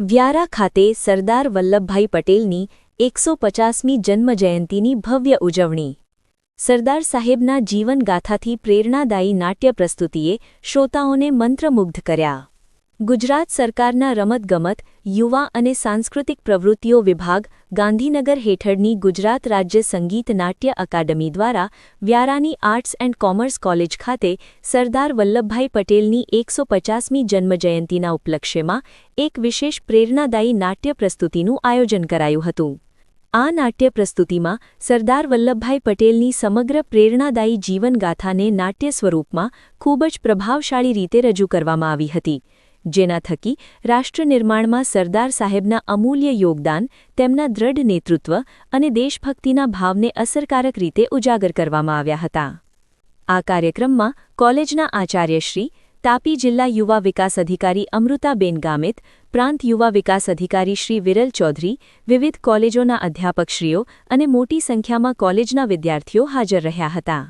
વ્યારા ખાતે સરદાર વલ્લભભાઈ પટેલની એકસો પચાસમી જન્મજયંતિની ભવ્ય ઉજવણી. સરદાર સાહેબના જીવનગાથાથી પ્રેરણાદાયી નાટ્ય પ્રસ્તુતિએ શ્રોતાઓને મંત્રમુગ્ધ કર્યા. ગુજરાત સરકારના રમતગમત, યુવા અને સાંસ્કૃતિક પ્રવૃત્તિઓ વિભાગ, ગાંધીનગર હેઠળની ગુજરાત રાજ્ય સંગીત નાટ્ય અકાદમી દ્વારા વ્યારાની આર્ટ્સ એન્ડ કોમર્સ કોલેજ ખાતે સરદાર વલ્લભભાઈ પટેલની એકસો પચાસમી જન્મજયંતિના ઉપલક્ષ્યમાં એક વિશેષ પ્રેરણાદાયી નાટ્ય પ્રસ્તુતિનું આયોજન કરાયું હતું. આ નાટ્ય પ્રસ્તુતિમાં સરદાર વલ્લભભાઈ પટેલની સમગ્ર પ્રેરણાદાયી જીવનગાથાને નાટ્ય સ્વરૂપમાં ખૂબ જ પ્રભાવશાળી રીતે રજૂ કરવામાં આવી હતી. જેના થકી રાષ્ટ્ર નિર્માણમાં સરદાર સાહેબના અમૂલ્ય યોગદાન, તેમના દ્રઢ નેતૃત્વ અને દેશભક્તિના ભાવને અસરકારક રીતે ઉજાગર કરવામાં આવ્યા હતા. આ કાર્યક્રમમાં કોલેજના આચાર્યશ્રી તાપી જિલ્લા યુવા વિકાસ અધિકારી અમૃતાબેન ગામિત, પ્રાંત યુવા વિકાસ અધિકારી શ્રી વિરલ ચૌધરી, વિવિધ કોલેજોના અધ્યાપકશ્રીઓ અને મોટી સંખ્યામાં કોલેજના વિદ્યાર્થીઓ હાજર રહ્યા હતા.